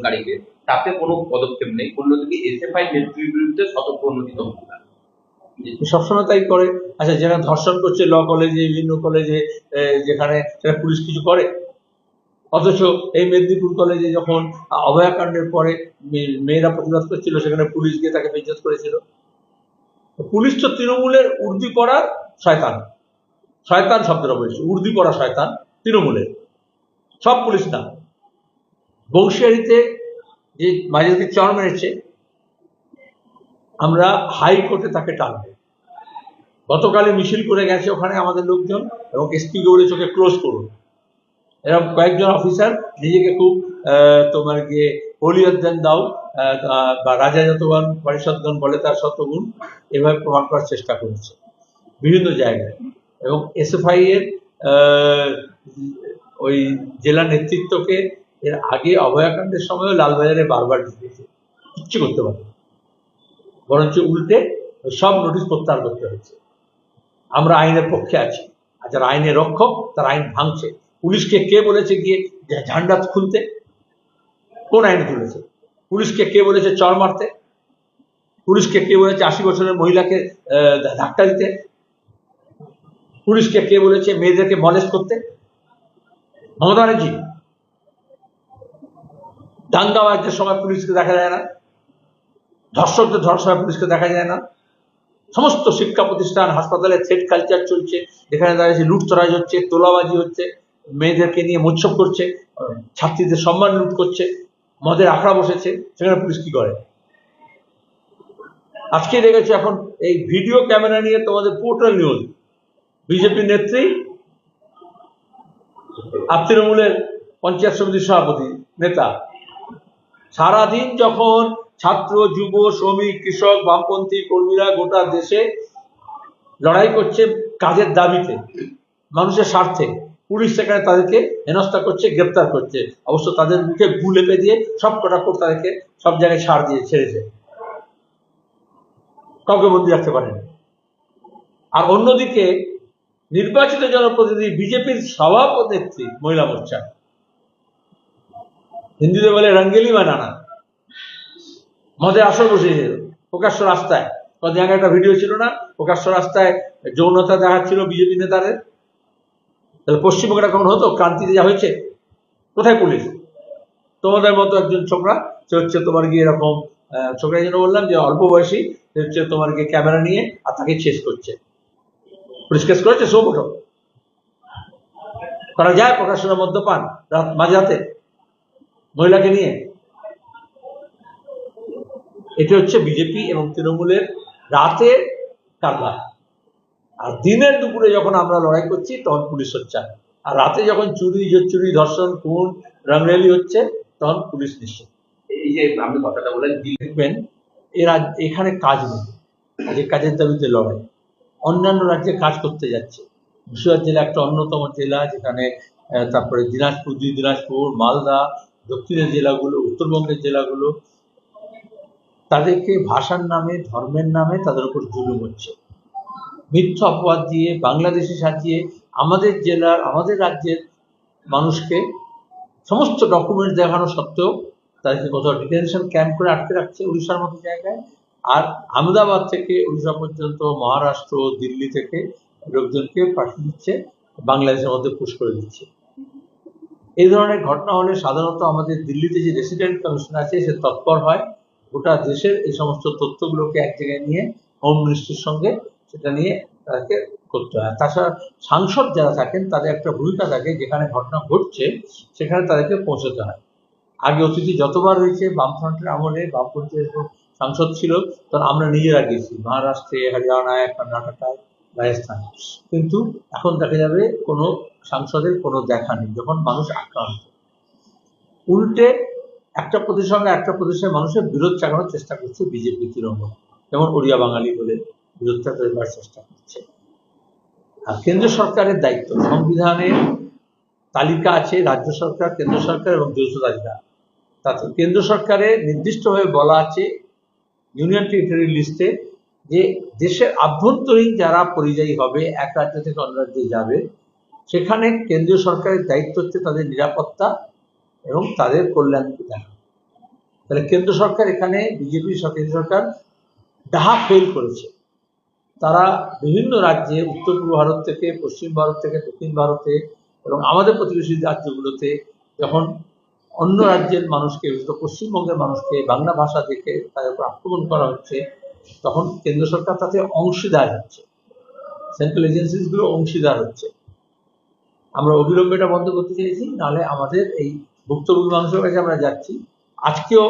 আন্দোলনকারীকে তাতে কোনো পদক্ষেপ নেই। অন্যদিকে এসএফআই নেত্রীর বিরুদ্ধে সতর্ক অভিযান সবসময় তাই করে। আচ্ছা যারা ধর্ষণ করছে ল কলেজে, বিভিন্ন কলেজে যেখানে পুলিশ কিছু করে। অথচ এই মেদিনীপুর কলেজে যখন অভয়াকাণ্ডের পরে মেয়েরা প্রতিবাদ করছিল, সেখানে পুলিশ গিয়ে তাকে বেজ্জত করেছিল। পুলিশ তো তৃণমূলের উর্দি পড়া শয়তান। শয়তান শব্দটা বলেছে উর্দি করা শয়তান তৃণমূলের। সব পুলিশ না। বংশিয়ারিতে যে মাঝে চর মেরেছে আমরা হাইকোর্টে তাকে টানবো। গতকালে মিছিল করে গেছে ওখানে আমাদের লোকজন এবং এসপি গৌড়ে চোখে ক্লোজ করুন। এরকম কয়েকজন অফিসার নিজেকে খুব তোমার গিয়ে হলিয়দ্দান দাও বা রাজা যতগণ, পরিষদগণ বলে তার শতগুণ, এভাবে প্রমাণ করার চেষ্টা করেছে। বিভিন্ন জায়গায়। এবং এসএফআই এর ওই জেলা নেতৃত্বকে এর আগে অভয়াকাণ্ডের সময়ও লালবাজারে বারবার ঢুকেছে। কিচ্ছু করতে পারে বরঞ্চ উল্টে সব নোটিশ প্রত্যাহার করতে হয়েছে। আমরা আইনের পক্ষে আছি। আর যারা আইনের রক্ষক, তারা আইন ভাঙছে। পুলিশকে কে বলেছে গিয়ে ঝান্ডা খুলতে? কোন আইন তুলেছে পুলিশকে কে বলেছে চর মারতে? পুলিশকে কে বলেছে আশি বছরের মহিলাকে ধাক্কা দিতে? পুলিশকে কে বলেছে মেয়েদেরকে মলেজ করতে? মমতা ব্যানার্জি দাঙ্গাবাজদের সময় পুলিশকে দেখা যায় না। ধর্ষকদের সময় পুলিশকে দেখা যায় না। সমস্ত শিক্ষা প্রতিষ্ঠান, হাসপাতালে থ্রেড কালচার চলছে। যেখানে দাঁড়িয়েছে লুটতরাজ হচ্ছে, তোলাবাজি হচ্ছে, মেয়েদেরকে নিয়ে মোৎসব করছে, ছাত্রীদের সম্মান লুট করছে, মদের আখড়া বসেছে। সেখানে পুলিশ কি করে? আজকে দেখেছি এখন এই ভিডিও ক্যামেরা নিয়ে তোমাদের পোর্টাল নিউজ। বিজেপি নেত্রী আর তৃণমূলের পঞ্চায়েত সমিতির সভাপতি, নেতা। সারাদিন যখন ছাত্র, যুব, শ্রমিক, কৃষক, বামপন্থী কর্মীরা গোটা দেশে লড়াই করছে কাজের দাবিতে, মানুষের স্বার্থে, পুলিশ সেখানে তাদেরকে হেনস্থা করছে, গ্রেপ্তার করছে। অবশ্য তাদের মুখে গু লেপে দিয়ে সব কটা কোর্ট তাদেরকে সব জায়গায় ছাড় দিয়ে ছেড়েছে। কাউকে বন্দি রাখতে পারেন। আর অন্যদিকে নির্বাচিত জনপ্রতিনিধি, বিজেপির সভাপতি মহিলা মোর্চা। হিন্দিতে বলে রঙ্গেলি বানানা। মদের আসর বসিয়েছে প্রকাশ্য রাস্তায়। কদিন আগে একটা ভিডিও ছিল না? প্রকাশ্য রাস্তায় যৌনতা দেখাচ্ছিল বিজেপি নেতাদের। তাহলে পশ্চিমবঙ্গে কখন হতো? ক্রান্তিতে যা হয়েছে? কোথায় পুলিশ? তোমাদের মতো একজন ছোকরা, সে হচ্ছে তোমার গিয়ে এরকম ছোকরা যেন বললাম যে অল্প বয়সী, সে হচ্ছে তোমার গিয়ে ক্যামেরা নিয়ে আর তাকে শেষ করছে। পুলিশ কেস করেছে? সো ফটো করা যায়? প্রকাশনের মদ্যপান। রাত মাঝরাতে মহিলাকে নিয়ে? এটি হচ্ছে বিজেপি এবং তৃণমূলের রাতে কারবার আর দিনের দুপুরে যখন আমরা লড়াই করছি তখন পুলিশ সোচ্চার আর রাতে যখন চুরি চুরি ধর্ষণ খুন রামরেলি হচ্ছে তখন পুলিশ নিশ্চিত। এই যে আপনি কথাটা বলেন দেখবেন এ রাজ এখানে কাজ নেই। যে কাজের দাবিতে লড়াই। অন্যান্য রাজ্যে কাজ করতে যাচ্ছে। মুর্শিদাবাদ জেলা একটা অন্যতম জেলা যেখানে তারপরে দিনাজপুর দুই দিনাজপুর মালদা দক্ষিণের জেলাগুলো, উত্তরবঙ্গের জেলাগুলো, তাদেরকে ভাষার নামে, ধর্মের নামে তাদের উপর জুলুম হচ্ছে। মিথ্যা অপবাদ দিয়ে বাংলাদেশে সাজিয়ে আমাদের জেলার, আমাদের রাজ্যের মানুষকে সমস্ত ডকুমেন্ট দেখানো সত্ত্বেও তাদেরকে কোথাও ডিটেনশন ক্যাম্প করে আটকে রাখছে উড়িষ্যার মতো জায়গায়। আর আহমেদাবাদ থেকে উড়িষ্যা পর্যন্ত, মহারাষ্ট্র, দিল্লি থেকে লোকজনকে পাঠিয়ে দিচ্ছে, বাংলাদেশের মধ্যে পুশ করে দিচ্ছে। এই ধরনের ঘটনা হলে সাধারণত আমাদের দিল্লিতে যে রেসিডেন্ট কমিশন আছে, সে তৎপর হয়। গোটা দেশের এই সমস্ত তথ্যগুলোকে এক জায়গায় নিয়ে হোম মিনিস্ট্রির সঙ্গে সেটা নিয়ে তাদেরকে করতে হয়। তাছাড়া সাংসদ যারা থাকেন, তাদের একটা ভূমিকা থাকে, যেখানে ঘটনা ঘটছে, সেখানে তাদেরকে পৌঁছতে হয়। আগে অতিথি যতবার হয়েছে, বামফ্রন্টের আমলে, বামপন্থী সাংসদ ছিল তখন আমরা নিজেরা গেছি। মহারাষ্ট্রে, হরিয়ানায়, কর্ণাটকায় রাজস্থান। কিন্তু এখন দেখা যাবে কোনো সাংসদের কোনো দেখা নেই, যখন মানুষ আক্রান্ত। উল্টে একটা প্রদেশের সঙ্গে একটা প্রদেশের মানুষের বিরোধ চালানোর চেষ্টা করছে বিজেপি, তৃণমূল। যেমন ওড়িয়া বাঙালি বলে বিরোধটা তৈরি চেষ্টা করছে। আর কেন্দ্র সরকারের দায়িত্ব, সংবিধানের তালিকা আছে, রাজ্য সরকার, কেন্দ্র সরকার এবং যৌথ তালিকা। তাতে কেন্দ্র সরকারের নির্দিষ্টভাবে বলা আছে ইউনিয়ন টেরিটরি লিস্টে যে দেশের আভ্যন্তরীণ যারা পরিযায়ী হবে, এক রাজ্য থেকে অন্য রাজ্যে যাবে, সেখানে কেন্দ্রীয় সরকারের দায়িত্ব হচ্ছে তাদের নিরাপত্তা এবং তাদের কল্যাণ দেখা তাহলে কেন্দ্র সরকার এখানে, বিজেপি কেন্দ্র সরকার ডাহা ফেল করেছে। তারা বিভিন্ন রাজ্যে, উত্তর পূর্ব ভারত থেকে, পশ্চিম ভারত থেকে, দক্ষিণ ভারতে এবং আমাদের প্রতিবেশী রাজ্যগুলোতে যখন অন্য রাজ্যের মানুষকে পশ্চিমবঙ্গের মানুষকে, বাংলা ভাষা দেখে তাদের উপর আক্রমণ করা হচ্ছে তখন কেন্দ্র সরকার তাতে অংশীদার হচ্ছে। সেন্ট্রাল এজেন্সিসগুলো অংশীদার হচ্ছে। আমরা অবিলম্বে এটা বন্ধ করতে চাইছি নাহলে আমাদের এই ভুক্তভোগী মানুষের কাছে আমরা যাচ্ছি। আজকেও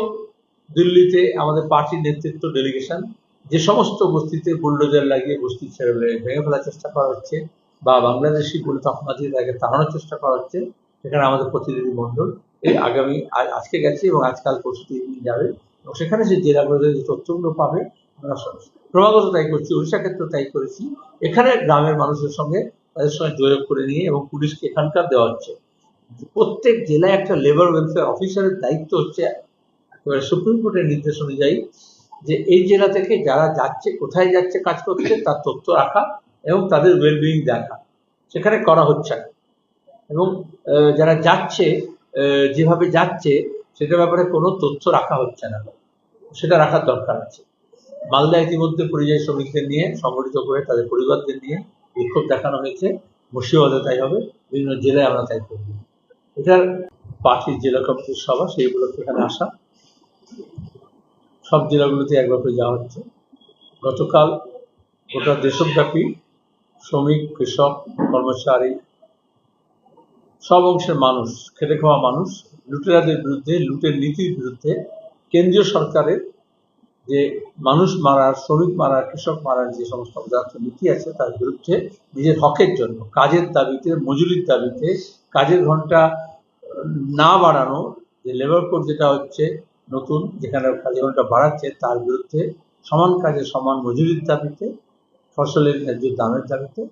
দিল্লিতে আমাদের পার্টির নেতৃত্ব ডেলিগেশন যে সমস্ত বস্তিতে বুলডোজার লাগিয়ে বস্তি ছেড়ে ভেঙে ফেলার চেষ্টা করা হচ্ছে, বা বাংলাদেশি বলে তকমা দিয়ে তাকে তাড়ানোর চেষ্টা করা হচ্ছে, সেখানে আমাদের প্রতিনিধি মণ্ডল, এই আগামী আজকে গেছে এবং আজকাল পরশু দিন যাবে। এবং সেখানে সে জেলাগুলোতে যে তথ্যগুলো পাবে ক্রমাগত তাই করছি উড়িষ্যা ক্ষেত্রে তাই করেছি। এখানে গ্রামের মানুষের সঙ্গে তাদের সঙ্গে যোগাযোগ করে নিয়ে এবং পুলিশকে এখানকার দেওয়া হচ্ছে। প্রত্যেক জেলায় একটা লেবার ওয়েলফেয়ার অফিসারের দায়িত্ব হচ্ছে একেবারে সুপ্রিম কোর্টের নির্দেশ অনুযায়ী যে এই জেলা থেকে যারা যাচ্ছে, কোথায় যাচ্ছে, কাজ করছে, তার তথ্য রাখা এবং তাদের ওয়েলবিং দেখা। সেখানে করা হচ্ছে না। এবং যারা যাচ্ছে যেভাবে যাচ্ছে, সেটার ব্যাপারে কোনো তথ্য রাখা হচ্ছে না। সেটা রাখার দরকার আছে। মালদা ইতিমধ্যে পরিযায়ী শ্রমিকদের নিয়ে সংগঠিত করে তাদের পরিবারদের নিয়ে বিক্ষোভ দেখানো হয়েছে। মুর্শিদাবাদে তাই হবে, বিভিন্ন জেলায় আমরা তাই করব। এটার পার্টির জেলা কমিটির সভা, সেই উপলক্ষে এখানে আসা। সব জেলাগুলোতে একবার করে যাওয়া হচ্ছে। গতকাল গোটা দেশব্যাপী শ্রমিক, কৃষক, কর্মচারী, সব অংশের মানুষ, খেটে খাওয়া মানুষ, লুটেরাদের বিরুদ্ধে, লুটের নীতির বিরুদ্ধে কেন্দ্রীয় সরকারের যে মানুষ মারার, শ্রমিক মারার, কৃষক মারার যে সমস্ত অপদার্থ নীতি আছে তার বিরুদ্ধে নিজের হকের জন্য, কাজের দাবিতে, মজুরির দাবিতে কাজের ঘণ্টা না বাড়ানো, যে লেবার কোড যেটা হচ্ছে নতুন, যেখানে কাজের ঘণ্টা বাড়াচ্ছে, তার বিরুদ্ধে সমান কাজে সমান মজুরির দাবিতে, ফসলের ন্যায্য দামের দাবিতে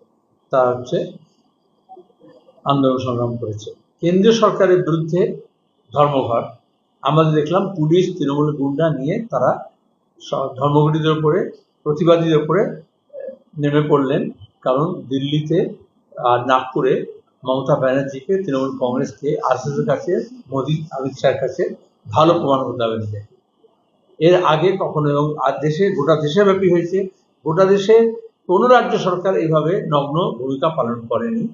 তা হচ্ছে আন্দোলন সংগ্রাম করেছে। কেন্দ্রীয় সরকারের বিরুদ্ধে ধর্মঘট। আমরা দেখলাম পুলিশ তৃণমূল গুন্ডা নিয়ে তারা ধর্মঘটীদের উপরে, প্রতিবাদীদের উপরে নেমে পড়লেন। কারণ দিল্লিতে আর নাগপুরে মমতা ব্যানার্জিকে তৃণমূল কংগ্রেসকে আরএসএস এর কাছে, মোদী, অমিত শাহের কাছে ভালো প্রমাণ করতে হবে এর আগে কখনো এবং আর দেশে, গোটা দেশে ব্যাপী হয়েছে। গোটা দেশে কোনো রাজ্য সরকার এইভাবে নগ্ন ভূমিকা পালন করেনি।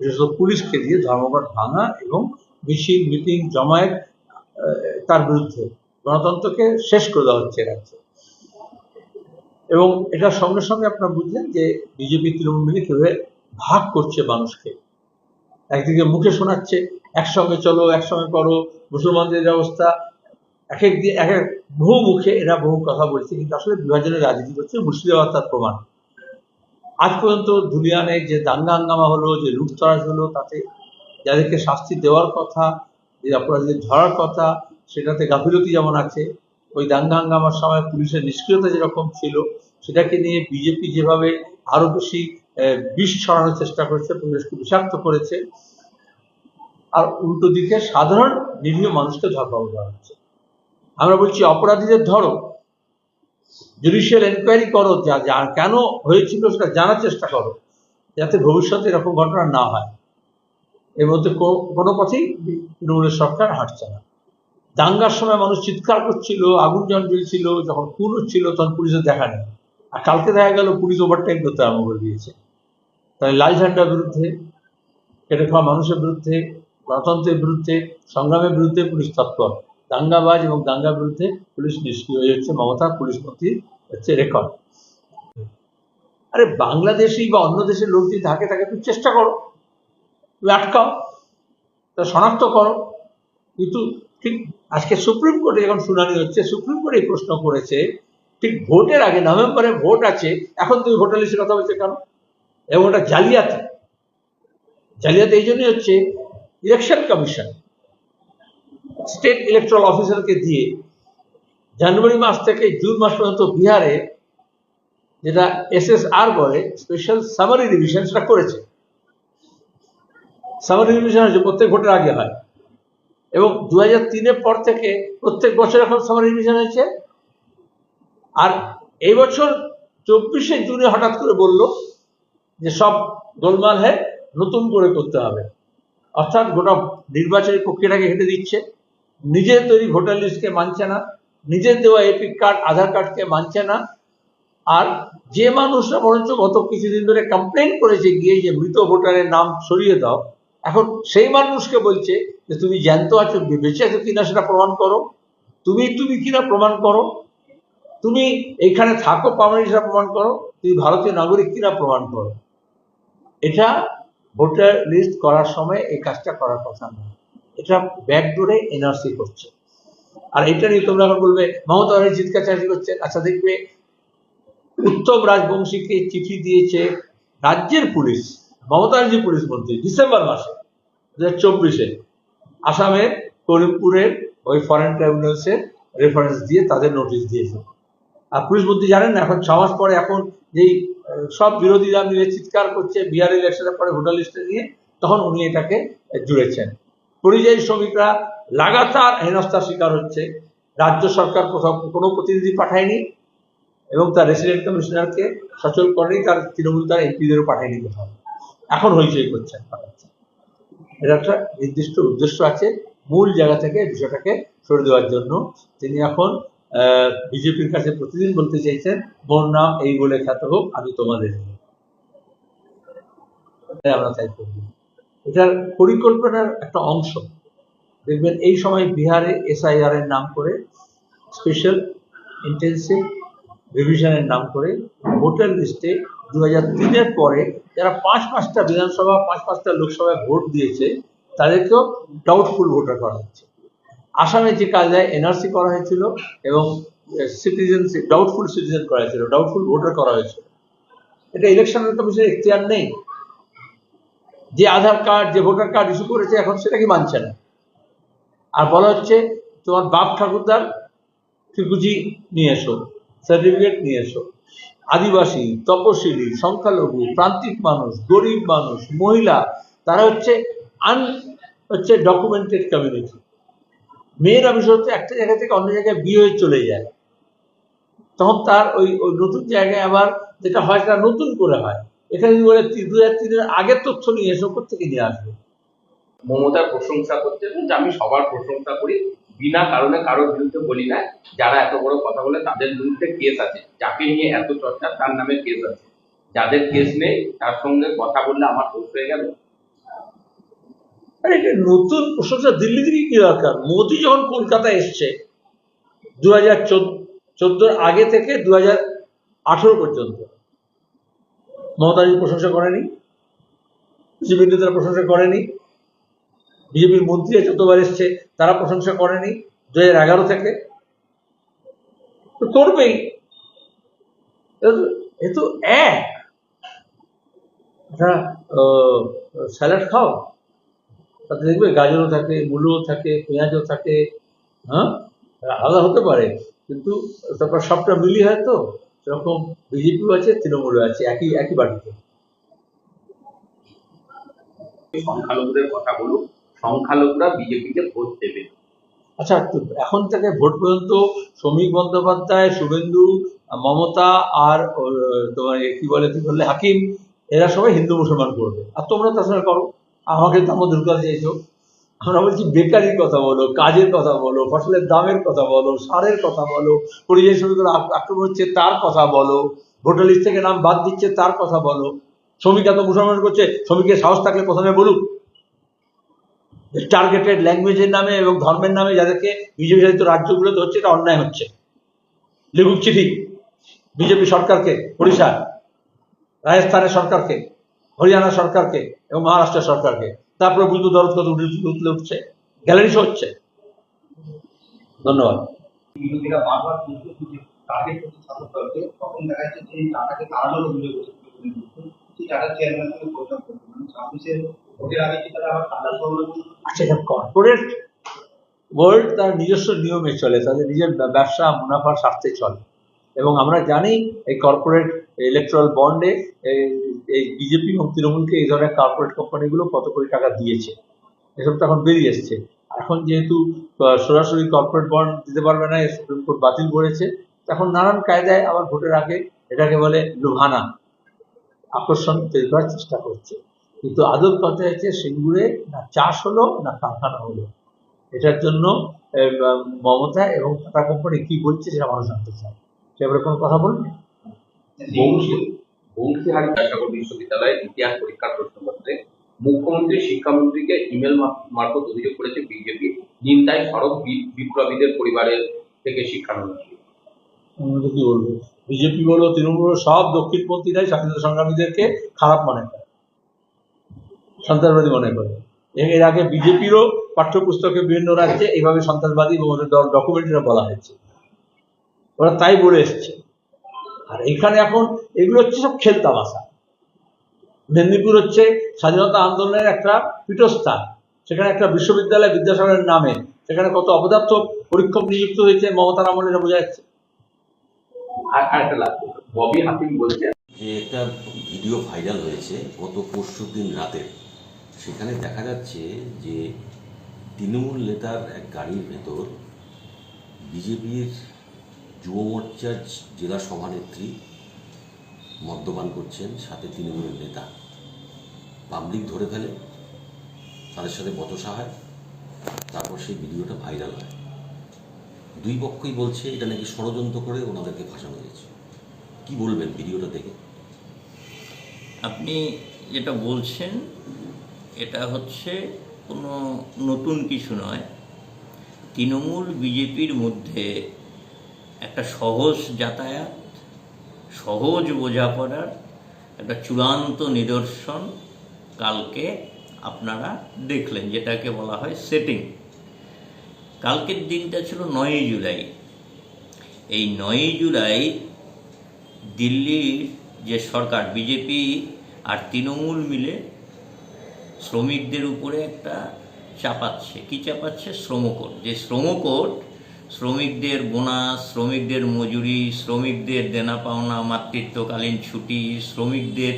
বিশেষত পুলিশকে দিয়ে ধর্মঘট ভাঙা এবং মিছিল, মিটিং, জমায়েত তার বিরুদ্ধে গণতন্ত্রকে শেষ করে দেওয়া হচ্ছে রাজ্যে। এবং এটার সঙ্গে সঙ্গে আপনারা বুঝলেন যে বিজেপি তৃণমূল মিলে কীভাবে ভাগ করছে মানুষকে। একদিকে মুখে শোনাচ্ছে, একসঙ্গে চলো, একসঙ্গে করো, মুসলমানদের ব্যবস্থা এক এক এক এক বহু মুখে এরা বহু কথা বলছে, কিন্তু আসলে বিভাজনের রাজনীতি করছে মুর্শিদাবাদ তার প্রমাণ। আজ পর্যন্ত ধুলিয়ানে যে দাঙ্গা হাঙ্গামা হলো, যে লুটতরাজ হলো, তাতে যাদেরকে শাস্তি দেওয়ার কথা, যে অপরাধীদের ধরার কথা, সেটাতে গাফিলতি যেমন আছে, ওই দাঙ্গা হাঙ্গামার সময় পুলিশের নিষ্ক্রিয়তা যেরকম ছিল সেটাকে নিয়ে বিজেপি যেভাবে আরও বেশি বিষ ছড়ানোর চেষ্টা করেছে পুলিশকে বিষাক্ত করেছে। আর উল্টো দিকে সাধারণ নিরীহ মানুষকে ধরপাকড় করা হচ্ছে। আমরা বলছি, অপরাধীদের ধরো। জুডিশিয়াল এনকোয়ারি করো, যা যা, কেন হয়েছিল সেটা জানার চেষ্টা করো, যাতে ভবিষ্যতে এরকম ঘটনা না হয়। এর মধ্যে কোনো পথেই তৃণমূলের সরকার হাঁটছে না। দাঙ্গার সময় মানুষ চিৎকার করছিল, আগুন জ্বলছিল, যখন খুন হচ্ছিল, তখন পুলিশের দেখা নেই। আর কালকে দেখা গেল পুলিশ ওভারটাইম করতে আরম্ভ করে দিয়েছে। তাই লাল ঝান্ডার বিরুদ্ধে কেটে খাওয়া মানুষের বিরুদ্ধে, গণতন্ত্রের বিরুদ্ধে, সংগ্রামের বিরুদ্ধে পুলিশ তৎপর। দাঙ্গাবাজ এবং দাঙ্গার বিরুদ্ধে পুলিশ নিষ্ক্রিয়। হয়ে হচ্ছে মমতা, পুলিশ মন্ত্রী হচ্ছে রেকর্ড। আরে বাংলাদেশি বা অন্য দেশের লোক যদি থাকে, তাকে তুমি চেষ্টা করো। তুমি আটকাও। তা শনাক্ত করো। কিন্তু ঠিক আজকে সুপ্রিম কোর্টে যখন শুনানি হচ্ছে, সুপ্রিম কোর্ট এই প্রশ্ন করেছে ঠিক ভোটের আগে নভেম্বরে ভোট আছে, এখন তুমি ভোটার লিস্টের কথা বলছো কেন? এবং ওটা জালিয়াতি। জালিয়াতি এই জন্যই হচ্ছে ইলেকশন কমিশন স্টেট ইলেকট্রাল অফিসারকে দিয়ে জানুয়ারি মাস থেকে জুন মাস পর্যন্ত বিহারে যেটা এসএসআর বলে স্পেশাল সামারি রিভিশন সেটা করেছে। সামারি রিভিশন হচ্ছে প্রত্যেক ভোটের আগে হয়। এবং দু হাজার তিনের পর থেকে প্রত্যেক বছর এখন সামারি রিভিশন হয়েছে। আর এই বছর চব্বিশে জুনে হঠাৎ করে বলল যে সব গোলমাল হ্যাঁ নতুন করে করতে হবে। অর্থাৎ গোটা নির্বাচনী প্রক্রিয়াটাকে হেঁটে দিচ্ছে। নিজের তৈরি ভোটার লিস্টকে মানছে না, নিজের দেওয়া এপিক কার্ড, আধার কার্ডকে মানছে না। আর যে মানুষরা বরঞ্চ গত কিছুদিন ধরে কমপ্লেন করেছে, গিয়ে যে মৃত ভোটারের নাম সরিয়ে দাও, এখন সেই মানুষকে বলছে যে, তুমি জ্যান্ত আছো, বেঁচে আছো কিনা সেটা প্রমাণ করো। তুমি তুমি কিনা প্রমাণ করো। তুমি এখানে থাকো পারমানেন্ট সেটা প্রমাণ করো, তুমি ভারতীয় নাগরিক কিনা প্রমাণ করো। এটা ভোটার লিস্ট করার সময় এই কাজটা করার কথা না। এটা ব্যাকডোরে এনআরসি করছে। আর এটা নিয়ে তোমরা এখন বলবে, মমতা ব্যানার্জি চাষি করছে। আচ্ছা দেখবে উত্তম রাজবংশীকে চিঠি দিয়েছে রাজ্যের পুলিশ, মমতা ব্যানার্জি পুলিশ মন্ত্রী ডিসেম্বর মাসে দু হাজার চব্বিশে। আসামের করিমপুরের ওই ফরেন ট্রাইব্যুনালসের রেফারেন্স দিয়ে তাদের নোটিশ দিয়েছে। পুলিশ মন্ত্রী জানেন এখন ছ মাস পরে এখন যেই সব বিরোধীরা মিলে চিৎকার করছে বিহার ইলেকশনের পরে ভোটার লিস্টে নিয়ে তখন উনি এটাকে জুড়েছেন। পরিযায়ী শ্রমিকরা লাগাতার হেনস্থার শিকার হচ্ছে। রাজ্য সরকার কোথাও কোনো প্রতিনিধি পাঠায়নি এবং তার রেসিডেন্ট কমিশনারকে সচল করেনি, তার তৃণমূল, তার এমপিদেরও পাঠায়নি কোথাও। এখন হইচই করছেন এটা একটা নির্দিষ্ট উদ্দেশ্য আছে, মূল জায়গা থেকে বিষয়টাকে সরে দেওয়ার জন্য। তিনি এখন বিজেপির কাছে প্রতিদিন বলতে চাইছেন মোর নাম এই বলে খ্যাত হোক, আমি তোমাদের আমরা তাই করব। এটার পরিকল্পনার একটা অংশ। দেখবেন, এই সময় বিহারে এসআইআর এর নাম করে, স্পেশাল ইন্টেন্সিভ রিভিশনের নাম করে, ভোটার লিস্টে দু হাজার তিনের পরে যারা পাঁচ পাঁচটা বিধানসভা, পাঁচ পাঁচটা লোকসভায় ভোট দিয়েছে, তাদেরকেও ডাউটফুল ভোটার করা হচ্ছে। আসামে যে কাজ কাজে এনআরসি করা হয়েছিল এবং সিটিজেনশিপ ডাউটফুল সিটিজেন করা হয়েছিল ডাউটফুল ভোটার করা হয়েছিল। এটা ইলেকশন কমিশনের এখতিয়ার নেই। যে আধার কার্ড, যে ভোটার কার্ড ইস্যু করেছে এখন সেটা কি মানছে না? আর বলা হচ্ছে, তোমার বাপ ঠাকুরদার ঠিকুজি নিয়ে এসো সার্টিফিকেট নিয়ে এসো। আদিবাসী, তপশিলি, সংখ্যালঘু, প্রান্তিক মানুষ, গরিব মানুষ, মহিলা, তারা হচ্ছে আন হচ্ছে ডকুমেন্টেড কমিউনিটি মেয়েরা বিশেষত একটা জায়গা থেকে অন্য জায়গায় বিয়ে হয়ে চলে যায়। তখন তার ওই ওই নতুন জায়গায় আবার যেটা হয় সেটা নতুন করে হয়। এখানে যদি বলে দু হাজার তিনের আগের তথ্য নিয়ে এসো থেকে নিয়ে আসবে? মমতার প্রশংসা করতে যে আমি সবার প্রশংসা করি, বিনা কারণে কারোর বিরুদ্ধে বলি না, যারা এত বড় কথা বলে তাদের বিরুদ্ধে কেস আছে। যাকে নিয়ে এত চর্চা, তার নামে কেস আছে। যাদের কেস নেই, তার সঙ্গে কথা বললে আমার দোষ হয়ে গেল। আরে এটা নতুন প্রশংসা দিল্লি থেকে কি দরকার? মোদি যখন কলকাতায় এসছে দু হাজার চোদ্দোর আগে থেকে দু হাজার আঠেরো পর্যন্ত মমতাজি প্রশংসা করেনি, বিজেপি নেতারা প্রশংসা করেনি বিজেপির মন্ত্রীরা যতবার এসছে, তারা প্রশংসা করেনি দু হাজার এগারো থেকে। করবেই। এ তো- এক। একটা স্যালাড খাও? তাতে দেখবে গাজরও থাকে মূলও থাকে পেঁয়াজও থাকে হ্যাঁ? আলাদা হতে পারে কিন্তু তারপর সবটা মিলি হয় তো সেরকম বিজেপিও আছে তৃণমূলও আছে একই একই বাড়িতে সংখ্যালঘুদের কথা বলুক সংখ্যালঘুরা বিজেপিকে ভোট দেবে। আচ্ছা এখন থেকে ভোট পর্যন্ত শ্রমিক বন্দ্যোপাধ্যায় শুভেন্দু মমতা আর তোমার কি বলে কি বললে হাকিম এরা সবাই হিন্দু মুসলমান করবে। আর তোমরা সঙ্গে করো। আমাকে মধ্যে ঢুকাতে চাইছো আমরা বলছি বেকারির কথা বলো, কাজের কথা বলো, ফসলের দামের কথা বলো, সারের কথা বলো, পরিযায়ী শ্রমিকরা আক- আক্রমণ হচ্ছে তার কথা বলো, ভোটার লিস্ট থেকে নাম বাদ দিচ্ছে তার কথা বলো। শ্রমিক এত মুসলমান করছে, শ্রমিকের সাহস থাকলে প্রথমে বলুক। টার্গেটেড ল্যাঙ্গুয়েজের নামে এবং ধর্মের নামে যাদেরকে বিজেপি শাসিত রাজ্যগুলোতে হচ্ছে এটা অন্যায় হচ্ছে। লিখুক চিঠি, বিজেপি সরকারকে ওড়িশা রাজস্থানের সরকারকে। হরিয়ানা সরকারকে এবং মহারাষ্ট্র সরকারকে। তারপরে বুঝব দরদ কত উঠলে উঠছে? গ্যালারি শো হচ্ছে। ধন্যবাদ। করছে মানে সমালোচনা আচ্ছা কর্পোরেট ওয়ার্ল্ড তার নিজস্ব নিয়মে চলে। তাদের নিজের ব্যবসা মুনাফার স্বার্থে চলে। এবং আমরা জানি এই কর্পোরেট ইলেকট্রাল বন্ডে এই বিজেপি এবং তৃণমূলকে এই ধরনের কর্পোরেট কোম্পানিগুলো কত কোটি টাকা দিয়েছে? এসব তো এখন বেরিয়ে এসছে। এখন যেহেতু সরাসরি কর্পোরেট বন্ড দিতে পারবে না সুপ্রিম কোর্ট বাতিল করেছে এখন নানান কায়দায় আবার ভোটের আগে এটাকে বলে লুভানা আকর্ষণ তৈরি করার চেষ্টা করছে। কিন্তু আদত কথা হচ্ছে সিঙ্গুরে না চাষ হলো, না কারখানা হলো। এটার জন্য মমতা এবং টাটা কোম্পানি কি বলছে সেটা মানুষ জানতে চায়। সে কোনো কথা বলবে বংশী বংশীহারি বিদ্যাসাগর বিশ্ববিদ্যালয়ের ইতিহাস পরীক্ষার প্রশ্নপত্রে মুখ্যমন্ত্রী, শিক্ষামন্ত্রীকে ইমেল মারফত অভিযোগ করেছে বিজেপি। নিন্দায় সড়ক বিপ্লবীদের পরিবারের থেকে শিক্ষামন্ত্রী বিজেপি বলো, তৃণমূল সব দক্ষিণপন্থীরাই স্বাধীনতা সংগ্রামীদেরকে খারাপ মনে করে। সন্ত্রাসবাদী মনে করে। এর আগে বিজেপিরও পাঠ্যপুস্তকে বিভিন্ন রাজ্যে এইভাবে সন্ত্রাসবাদী ডকুমেন্টারি বলা হয়েছে। ওরা তাই বলে এসছে। আর এখানে এখন এগুলো হচ্ছে সব খেলতামাশা মেদিনীপুর হচ্ছে স্বাধীনতা আন্দোলনের একটা পীঠস্থান। সেখানে একটা বিশ্ববিদ্যালয় বিদ্যাসাগরের নামে সেখানে কত অপদার্থ পরীক্ষক নিযুক্ত হয়েছে মমতার আমলে এটা বোঝা যাচ্ছে। আর আর একটা লাগবে ববি হাকিম বলছে যে একটা ভিডিও ভাইরাল হয়েছে গত পরশু দিন রাতে। সেখানে দেখা যাচ্ছে যে তৃণমূল নেতার এক গাড়ির ভেতর বিজেপির যুব মোর্চার জেলা সভানেত্রী মদ্যপান করছেন সাথে তৃণমূলের নেতা। পাবলিক ধরে ফেলে, তাদের সাথে বচসা হয়, তারপর সেই ভিডিওটা ভাইরাল হয়। দুই পক্ষই বলছে, এটা নাকি ষড়যন্ত্র করে ওনাদেরকে ফাঁসানো হয়েছে। কি বলবেন ভিডিওটা দেখে? আপনি যেটা বলছেন, এটা হচ্ছে কোনো নতুন কিছু নয়। তৃণমূল, বিজেপির মধ্যে একটা সহজ যাতায়াত, সহজ বোঝাপড়ার, একটা চূড়ান্ত নিদর্শন কালকে আপনারা দেখলেন, যেটাকে বলা হয় সেটিং কালকের দিনটা ছিল নয়ই জুলাই। এই নয়ই জুলাই দিল্লির যে সরকার, বিজেপি আর তৃণমূল মিলে শ্রমিকদের উপরে একটা চাপাচ্ছে। কি চাপাচ্ছে? শ্রমকোট। যে শ্রমকোট শ্রমিকদের বোনাস, শ্রমিকদের মজুরি, শ্রমিকদের দেনা পাওনা, মাতৃত্বকালীন ছুটি, শ্রমিকদের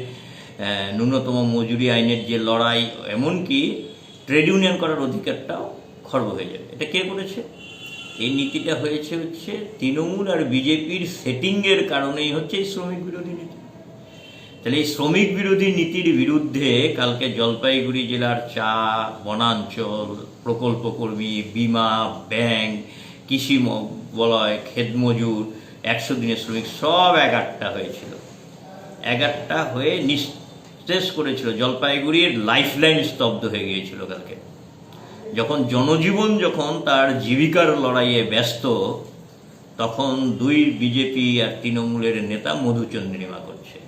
ন্যূনতম মজুরি আইনের যে লড়াই, এমনকি ট্রেড ইউনিয়ন করার অধিকারটাও খর্ব হয়ে যাবে। এটা কে করেছে? এই নীতিটা হয়েছে হচ্ছে তৃণমূল আর বিজেপির সেটিংয়ের কারণেই হচ্ছে এই শ্রমিক বিরোধী নীতি। তাহলে এই শ্রমিক বিরোধী নীতির বিরুদ্ধে কালকে জলপাইগুড়ি জেলার চা, বনাঞ্চল প্রকল্প কর্মী বিমা, ব্যাংক কৃষি বলয় খেতমজুর একশো দিনের শ্রমিক, সব এগারটা হয়েছিল। এগারটা হয়ে নিঃশেষ করেছিল। জলপাইগুড়ির লাইফলাইন স্তব্ধ হয়ে গিয়েছিল কালকে। যখন জনজীবন যখন তার জীবিকার লড়াইয়ে ব্যস্ত, তখন দুই বিজেপি আর তৃণমূলের নেতা মধুচন্দ্রিমা করছে।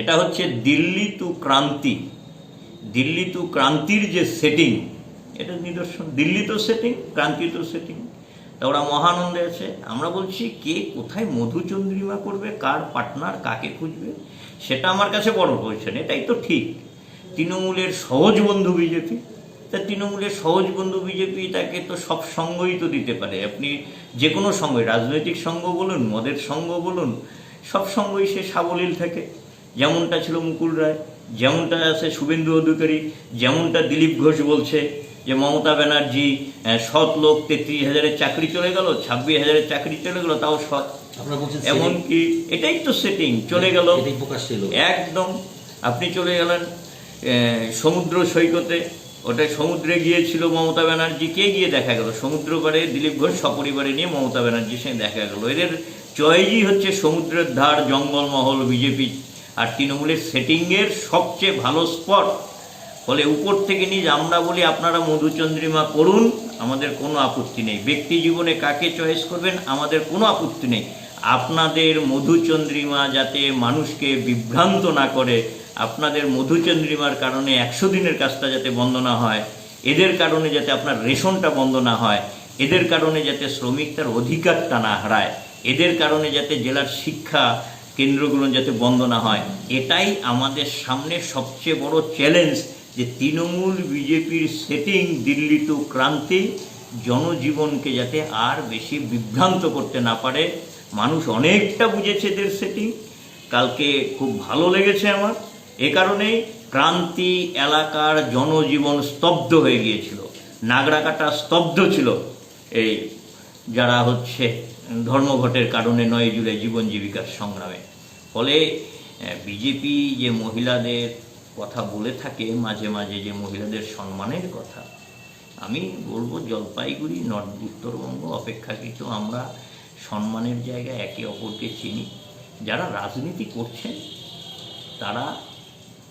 এটা হচ্ছে দিল্লি টু ক্রান্তি। দিল্লি টু ক্রান্তির যে সেটিং এটা নিদর্শন। দিল্লি তো সেটিং ক্রান্তি তো সেটিং ওরা মহানন্দে আছে আমরা বলছি, কে কোথায় মধুচন্দ্রিমা করবে? কার পার্টনার কাকে খুঁজবে? সেটা আমার কাছে বড় কোয়েশ্চেন এটাই তো ঠিক। তৃণমূলের সহজ বন্ধু বিজেপি। তা তৃণমূলের সহজ বন্ধু বিজেপি তাকে তো সব সঙ্গই তো দিতে পারে। আপনি যে কোনো সঙ্গে, রাজনৈতিক সঙ্গ বলুন, মদের সঙ্গ বলুন, সব সঙ্গই সে সাবলীল থাকে। যেমনটা ছিল মুকুল রায়, যেমনটা আছে শুভেন্দু অধিকারী, যেমনটা দিলীপ ঘোষ বলছে যে মমতা ব্যানার্জি সৎ লোক তেত্রিশ হাজারের চাকরি চলে গেল ছাব্বিশ হাজারের চাকরি চলে গেল তাও সৎ। আপনারা বলছেন এমনকি এটাই তো সেটিং চলে গেল। একদম আপনি চলে গেলেন সমুদ্র সৈকতে। ওটা সমুদ্রে গিয়েছিল মমতা ব্যানার্জি। কে গিয়ে দেখা গেল? সমুদ্র পাড়ে দিলীপ ঘোষ সপরিবারে নিয়ে মমতা ব্যানার্জির সঙ্গে দেখা গেল। এদের চয়েজই হচ্ছে সমুদ্রের ধার জঙ্গলমহল বিজেপি। আর তৃণমূলের সেটিংয়ের সবচেয়ে ভালো স্পট ফলে উপর থেকে নিজ আমরা বলি, আপনারা মধুচন্দ্রিমা করুন আমাদের কোনো আপত্তি নেই। ব্যক্তি জীবনে কাকে চয়েস করবেন, আমাদের কোনো আপত্তি নেই। আপনাদের মধুচন্দ্রিমা যাতে মানুষকে বিভ্রান্ত না করে, আপনাদের মধুচন্দ্রিমার কারণে একশো দিনের কাজটা যাতে বন্ধ না হয়, এদের কারণে যাতে আপনার রেশনটা বন্ধ না হয়, এদের কারণে যাতে শ্রমিক তার অধিকারটা না হারায়, এদের কারণে যাতে জেলার শিক্ষা কেন্দ্রগুলো যাতে বন্ধ না হয়, এটাই আমাদের সামনে সবচেয়ে বড় চ্যালেঞ্জ যে তৃণমূল বিজেপির সেটিং দিল্লি টু ক্রান্তি, জনজীবনকে যাতে আর বেশি বিভ্রান্ত করতে না পারে, মানুষ অনেকটা বুঝেছে এদের সেটিং কালকে খুব ভালো লেগেছে আমার। এ কারণেই ক্রান্তি এলাকার জনজীবন স্তব্ধ হয়ে গিয়েছিল। নাগরাকাটা স্তব্ধ ছিল। এই যারা হচ্ছে ধর্মঘটের কারণে নয় জুলাই জীবন জীবিকার সংগ্রামে। ফলে বিজেপি যে মহিলাদের কথা বলে থাকে মাঝে মাঝে যে মহিলাদের সম্মানের কথা। আমি বলব, জলপাইগুড়ি, নর্থ উত্তরবঙ্গ অপেক্ষাকৃত আমরা সম্মানের জায়গায় একে অপরকে চিনি। যারা রাজনীতি করছেন, তারা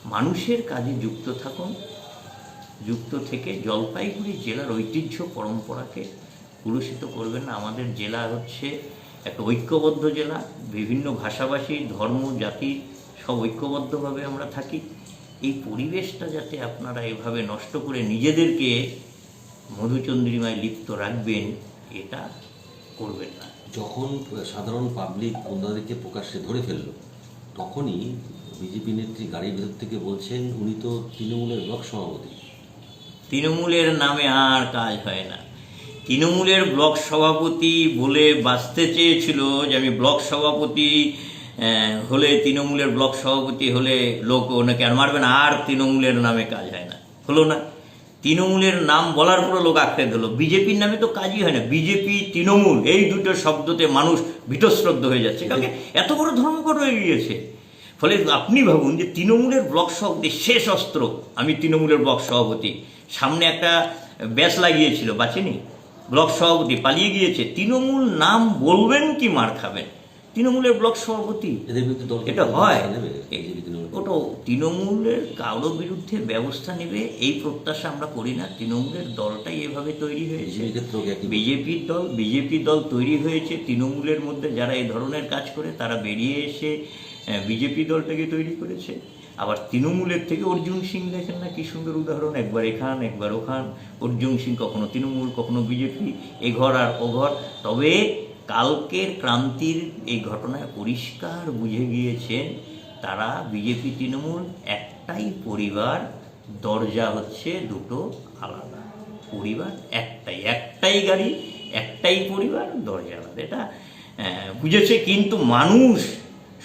মানুষের কাজে যুক্ত থাকুন। যুক্ত থেকে জলপাইগুড়ি জেলার ঐতিহ্য পরম্পরাকে কুলুষিত করবেন না। আমাদের জেলা হচ্ছে একটা ঐক্যবদ্ধ জেলা। বিভিন্ন ভাষাভাষী, ধর্ম, জাতি সব ঐক্যবদ্ধভাবে আমরা থাকি। এই পরিবেশটা যাতে আপনারা এভাবে নষ্ট করে নিজেদেরকে মধুচন্দ্রিমায় লিপ্ত রাখবেন এটা করবেন না। যখন সাধারণ পাবলিক ওনাদেরকে প্রকাশ্যে ধরে ফেলল তখনই বিজেপি নেত্রী গাড়ির ভেতর থেকে বলছেন উনি তো তৃণমূলের ব্লক সভাপতি। তৃণমূলের নামে আর কাজ হয় না। তৃণমূলের ব্লক সভাপতি বলে বাঁচতে চেয়েছিল যে আমি ব্লক সভাপতি হলে তৃণমূলের ব্লক সভাপতি হলে লোক ওনাকে আর মারবে না, আর তৃণমূলের নামে কাজ হয় না। হলো না। তৃণমূলের নাম বলার পরে লোক আঁকড়ে দিল বিজেপির নামে তো কাজই হয় না। বিজেপি, তৃণমূল, এই দুটো শব্দতে মানুষ ভীতশ্রদ্ধ হয়ে যাচ্ছে। কারণ এত বড় ধর্মঘট হয়ে গিয়েছে। ফলে আপনি ভাবুন যে তৃণমূলের ব্লক সভাপতি শেষ অস্ত্র। আমি তৃণমূলের ব্লক সভাপতি। সামনে একটা ব্যাস লাগিয়েছিল, বাঁচেনি। ব্লক সভাপতি পালিয়ে গিয়েছে। তৃণমূল নাম বলবেন কি মার খাবেন? তৃণমূলের ব্লক সভাপতি? এটা হয়। ওটা তৃণমূলের কারও বিরুদ্ধে ব্যবস্থা নেবে এই প্রত্যাশা আমরা করি না। তৃণমূলের দলটাই এভাবে তৈরি হয়েছে। বিজেপির দল বিজেপি দল তৈরি হয়েছে। তৃণমূলের মধ্যে যারা এই ধরনের কাজ করে তারা বেরিয়ে এসে বিজেপি দলটাকে তৈরি করেছে। আবার তৃণমূলের থেকে অর্জুন সিং দেখেন না কি সুন্দর উদাহরণ? একবার এখান একবার ওখান অর্জুন সিং কখনো তৃণমূল কখনো বিজেপি। এ ঘর আর ও ঘর। তবে কালকের ক্রান্তির এই ঘটনায় পরিষ্কার বুঝে গিয়েছেন তারা, বিজেপি, তৃণমূল, একটাই পরিবার, দরজা হচ্ছে দুটো আলাদা। পরিবার একটাই একটাই গাড়ি, একটাই পরিবার, দরজা আলাদা। এটা বুঝেছে কিন্তু মানুষ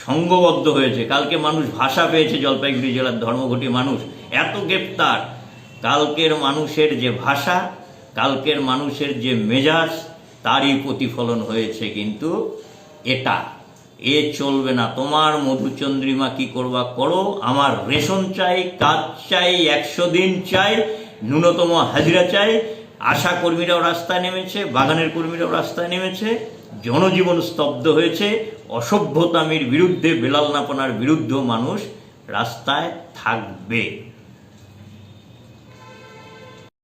সঙ্গবদ্ধ হয়েছে। কালকে মানুষ ভাষা পেয়েছে জলপাইগুড়ি জেলার ধর্মঘটি মানুষ, এত গ্রেপ্তার। কালকের মানুষের যে ভাষা, কালকের মানুষের যে মেজাজ তারই প্রতিফলন হয়েছে কিন্তু এটা। এ চলবে না। তোমার মধুচন্দ্রিমা কি করবা করো? আমার রেশন চাই, কাজ চাই, একশো দিন চাই, ন্যূনতম হাজিরা চাই। আশা কর্মীরাও রাস্তায় নেমেছে, বাগানের কর্মীরাও রাস্তায় নেমেছে, জনজীবন স্তব্ধ হয়েছে। অসভ্যতামির বিরুদ্ধে, বেলাল নাপনার বিরুদ্ধ মানুষ রাস্তায় থাকবে।